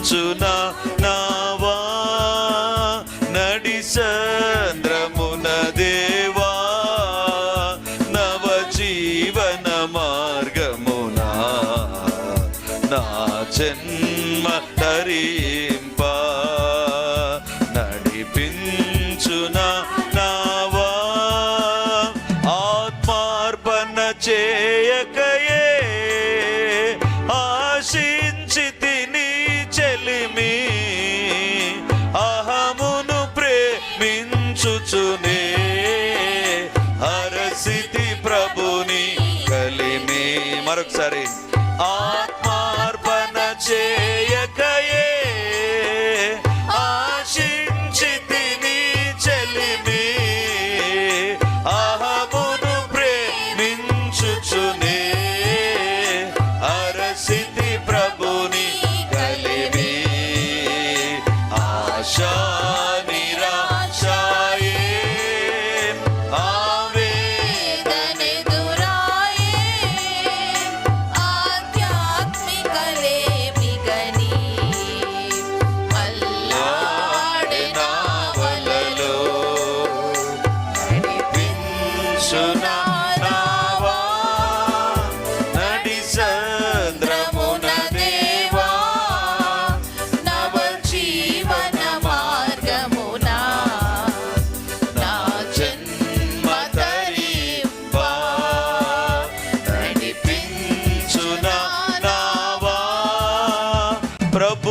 నడిపించునా నావా. నడిచంద్రమున దేవా. నవ జీవన మార్గమునా. నా జన్మ హరి చూచుచునే హరసితి ప్రభుని కలిమి. మరొకసారి ఆత్మార్పణ చే प्रभु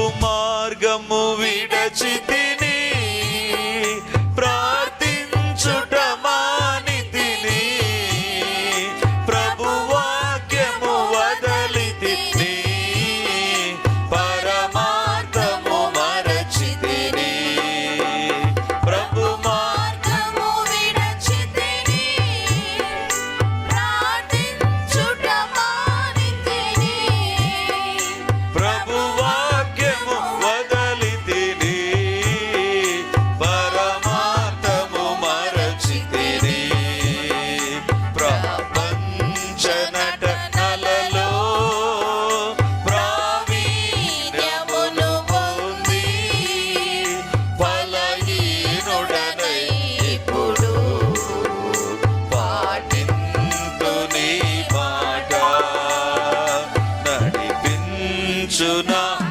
Shunah.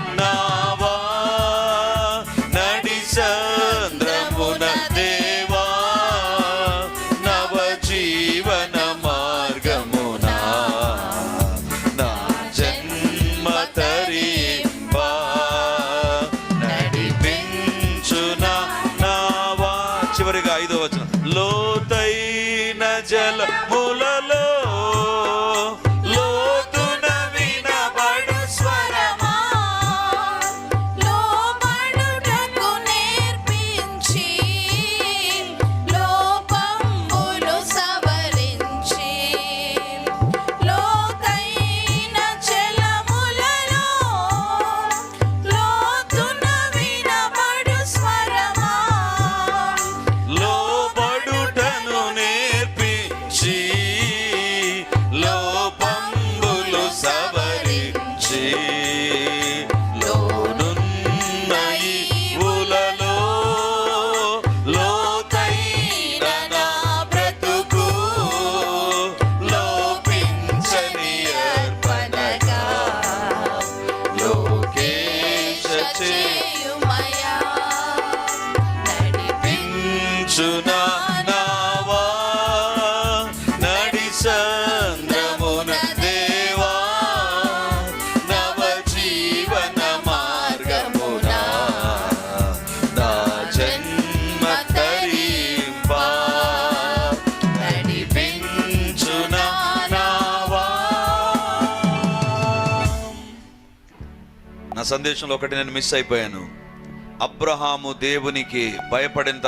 Czy నా సందేశంలో ఒకటి నేను మిస్ అయిపోయాను. అబ్రహాము దేవునికి భయపడిన తర్వాత